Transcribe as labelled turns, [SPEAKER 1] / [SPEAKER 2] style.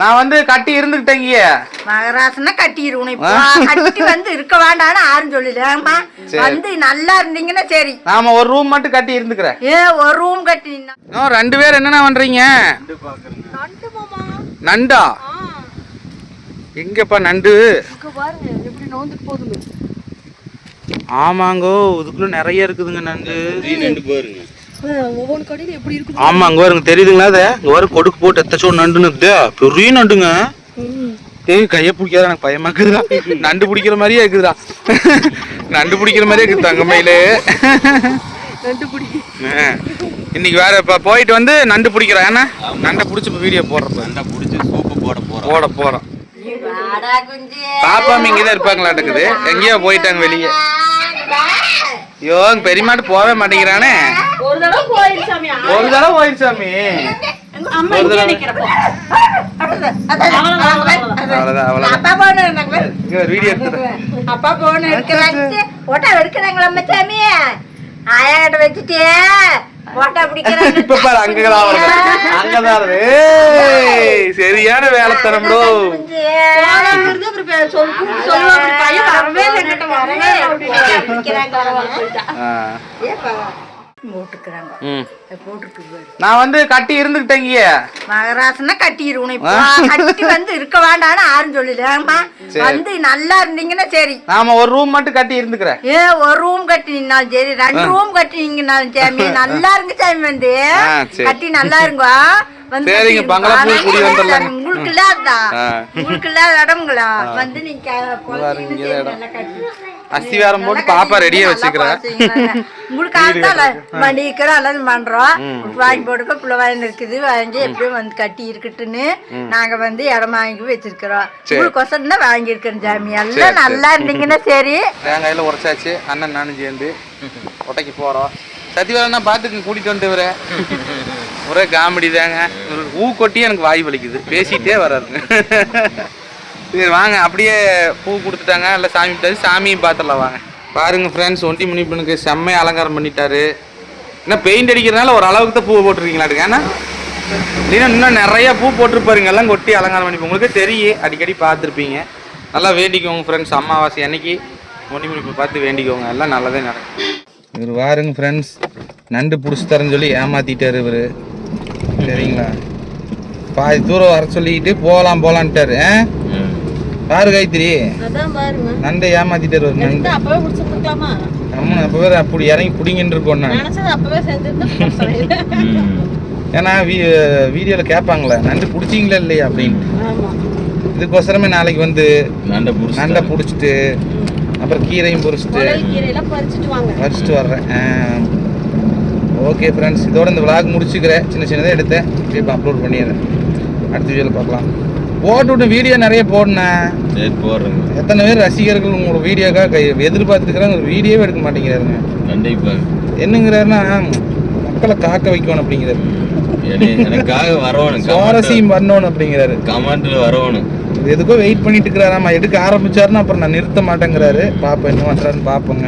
[SPEAKER 1] நான் வந்து கட்டி இருந்துக்கிட்டேங்க
[SPEAKER 2] மகராசனா கட்டி வந்து இருக்க வேண்டாம்னு யாரும் சொல்லலையாம்மா வந்து நல்லா இருந்தீங்கன்னா சரி.
[SPEAKER 1] நாம ஒரு ரூம் மட்டும் கட்டி இருந்துக்கிறேன்.
[SPEAKER 2] ஏ ஒரு ரூம் கட்டினா
[SPEAKER 1] ஓ ரெண்டு பேர் என்னண்ணா பண்றீங்க? நண்டா எங்கப்பா நண்டு?
[SPEAKER 2] பாருங்க எப்படி நோந்துட்டு போகுது
[SPEAKER 1] ஆமாங்கோ இதுக்குள்ள நிறைய இருக்குதுங்க நண்டு.
[SPEAKER 2] ஒவ்வொரு கடையில் எப்படி இருக்கு
[SPEAKER 1] ஆமா அங்க வருங்க தெரியுதுங்களா அது? இங்க வர கொடுக்கு போட்டு எத்தச்சோ நண்டுன்னு. பெரிய நண்டுங்க. ஏய் கைய பிடிக்காத எனக்கு பயமா இருக்குதுடா. நண்டு பிடிக்கிற மாதிரியே இருக்குதுடா. நண்டு பிடிக்கிற மாதிரியே இருக்குது தங்கமையில.
[SPEAKER 2] நண்டு பிடி.
[SPEAKER 1] இன்னைக்கு வேற இப்ப போயிட்டு வந்து நண்டு பிடிக்கிறோம். ஏன்னா நண்டை பிடிச்சி இப்போ வீடியோ போடுறப்ப
[SPEAKER 3] நல்லா பிடிச்சி சூப்பு போட போறோம்.
[SPEAKER 1] போட போறோம்.
[SPEAKER 2] வாடா குஞ்சு.
[SPEAKER 1] பாப்பா இங்கே தான் இருப்பாங்களாட்டுக்குது எங்கேயோ போயிட்டாங்க வெளியே. ஐயோ பெரியமாட்டு போகவே மாட்டேங்கிறானே.
[SPEAKER 2] ஒரு தடவை போயிரு சாமி
[SPEAKER 1] ஒரு தடவை
[SPEAKER 2] அம்மா இங்கே. நிக்கிறப்போ
[SPEAKER 1] அவ்வளவுதான் அவ்வளவுதான்
[SPEAKER 2] அப்பா போன
[SPEAKER 1] வீடியோ
[SPEAKER 2] அப்பா போன எடுக்கிறாங்க போட்டோ எடுக்கிறாங்களா அம்மச்சாமி ஆயா கிட்ட வச்சுட்டே போட்டோ பிடிக்கிறாங்க
[SPEAKER 1] இப்ப பாரு அங்கதான் அங்கதான் சரியான வேலைத்தனம் ப்ரோ
[SPEAKER 2] போட்டுக்கிறாங்க.
[SPEAKER 1] நான் வந்து கட்டி இருந்துக்கிட்டேங்க
[SPEAKER 2] மகராசனா கட்டி வந்து இருக்க வேண்டாம்னு யாரும் சொல்லலையாம்மா வந்து நல்லா இருந்தீங்கன்னா சரி.
[SPEAKER 1] நாம ஒரு ரூம் மட்டும் கட்டி இருந்துக்கிறேன்.
[SPEAKER 2] ஏ ஒரு ரூம் கட்டினாலும் சரி ரெண்டு ரூம் கட்டினீங்கனாலும் சாமி நல்லா இருங்க சாமி வந்து. கட்டி நல்லா இருங்க. வந்து
[SPEAKER 1] சரிங்க. பங்களா குடி.
[SPEAKER 2] சாமி, உங்களுக்கு இல்லாத வந்து நீங்க
[SPEAKER 1] அஸ்திவாரம் போட்டு பாப்பா ரெடியா வச்சுக்கிறேன்
[SPEAKER 2] மடிக்கிறோம் எல்லாம் பண்றோம். வாங்கி போட்டுக்க புள்ள வாங்கி இருக்குது. வாங்கி எப்படியும் வந்து கட்டி இருக்கட்டுன்னு நாங்க வந்து இடம் வாங்கி வச்சிருக்கிறோம். உங்களுக்கு தான் வாங்கி இருக்கிறோம் சாமி எல்லாம் நல்லா இருந்தீங்கன்னா சரி.
[SPEAKER 1] தேங்காயில உரைச்சாச்சு அண்ணன் நானும் சேர்ந்து கொட்டைக்கு போறோம். சத்தியவேலண்ணா பார்த்துக்கு கூட்டிட்டு வந்து இவரை. ஒரே காமெடி தாங்க. ஊ கொட்டி எனக்கு வாய் வலிக்குது. பேசிட்டே வராருங்க. சரி வாங்க. அப்படியே பூ கொடுத்துட்டாங்க. இல்லை சாமி கொடுத்தாச்சு சாமியும் பார்த்துடலாம் வாங்க. பாருங்க ஃப்ரெண்ட்ஸ் ஒண்டி முனிப்பனுக்கு செம்மையை அலங்காரம் பண்ணிட்டாரு. என்ன பெயிண்ட் அடிக்கிறதுனால ஒரு அளவுக்கு தான் பூ போட்டிருக்கீங்களாட்டுங்க ஏன்னா இன்னும் நிறைய பூ போட்டிருப்பாருங்க. எல்லாம் கொட்டி அலங்காரம் பண்ணி உங்களுக்கு தெரியும். அடிக்கடி பார்த்துருப்பீங்க. நல்லா வேண்டிக்கோங்க ஃப்ரெண்ட்ஸ் அமாவாசை அன்னைக்கு ஒண்டி முனிப்பு பார்த்து வேண்டிக்கோங்க. எல்லாம் நல்லதே நடக்கும். இவர் வாருங்க ஃப்ரெண்ட்ஸ் நண்டு பிடிச்சி தரேன்னு சொல்லி ஏமாத்திட்டாரு இவர். சரிங்களா? பாதி தூரம் வர சொல்லிக்கிட்டு போகலாம் போகலான்ட்டாரு பாரு
[SPEAKER 2] பாருங்க.
[SPEAKER 1] நண்டை ஏமாத்திட்டாரு ஒரு நண்டு.
[SPEAKER 2] அப்பவே முடிச்சிருக்கலாமா
[SPEAKER 1] அம்மன் அப்பவே அப்படி இறங்கி பிடிங்கின்னு இருக்கோம் நான்.
[SPEAKER 2] நினைச்சது அப்பவே
[SPEAKER 1] ஏன்னா வீ வீடியோவில் கேட்பாங்களே நண்டு பிடிச்சிங்களா இல்லையா அப்படின்ட்டு. இதுக்கோசரமே நாளைக்கு வந்து
[SPEAKER 3] நண்டை பிடிச்சி
[SPEAKER 1] நண்டை பிடிச்சிட்டு அப்புறம் கீரையும் பொரிச்சிட்டு.
[SPEAKER 2] பறிச்சுட்டு
[SPEAKER 1] வர்றேன். ஓகே ஃப்ரெண்ட்ஸ் இதோட இந்த விளாக் முடிச்சுக்கிறேன். சின்ன சின்னதாக எடுத்தேன். இப்போ அப்லோட் பண்ணிடுறேன். அடுத்த வீடியோவில் பார்க்கலாம். போட்டு விட்டு வீடியோ நிறைய போடணேன்
[SPEAKER 3] சரி போடுறேங்க.
[SPEAKER 1] எத்தனை பேர் ரசிகர்கள் உங்களோட வீடியோக்காக எதிர்பார்த்துருக்குறாங்க ஒரு வீடியோவே எடுக்க மாட்டேங்கிறாருங்க.
[SPEAKER 3] கண்டிப்பாக
[SPEAKER 1] என்னங்கிறாருன்னா மக்களை காக்க வைக்கணும் அப்படிங்கிறாரு.
[SPEAKER 3] என- எனக்காக வரவணும்
[SPEAKER 1] சுவாரஸ்யம் பண்ணணும் அப்படிங்கிறாரு.
[SPEAKER 3] கமெண்ட்ல வரவணும்
[SPEAKER 1] எதுக்கோ வெயிட் பண்ணிட்டு இருக்கிறாராமா எடுக்க ஆரம்பிச்சாருன்னா அப்புறம் நான் நிறுத்த மாட்டேங்கிறாரு. பாப்போம் என்ன பண்றாருன்னு பாப்போங்க.